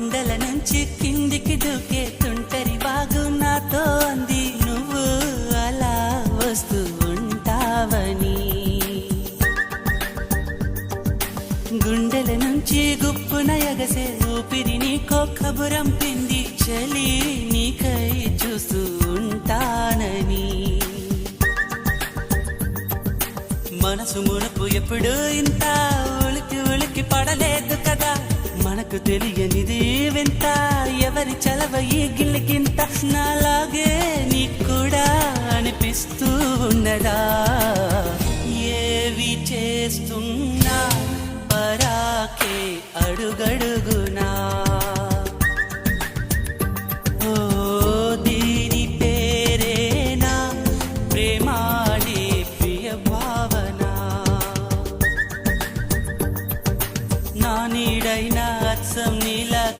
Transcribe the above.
కొండల నుంచి కిందికి దూకే తుంటరి బాగు నాతో అంది. నువ్వు అలా వస్తూ ఉంటావని. గుండెల నుంచి గుప్పున ఎగసే ఊపిరి నీకో కబురంపింది చలి నీకై చూస్తూ ఉంటానని. మనసు మునుపు ఎప్పుడు ఇంత నాకు తెలియనిది వింత. ఎవరి చలవ ఈ గిల్లికింత? నాలాగే నీకు కూడా అనిపిస్తూ ఉన్నదా ఏవి చేస్తున్నా? పరాకే అడుగడుగునా? ఓ దీని ప్రియ నీడైనా some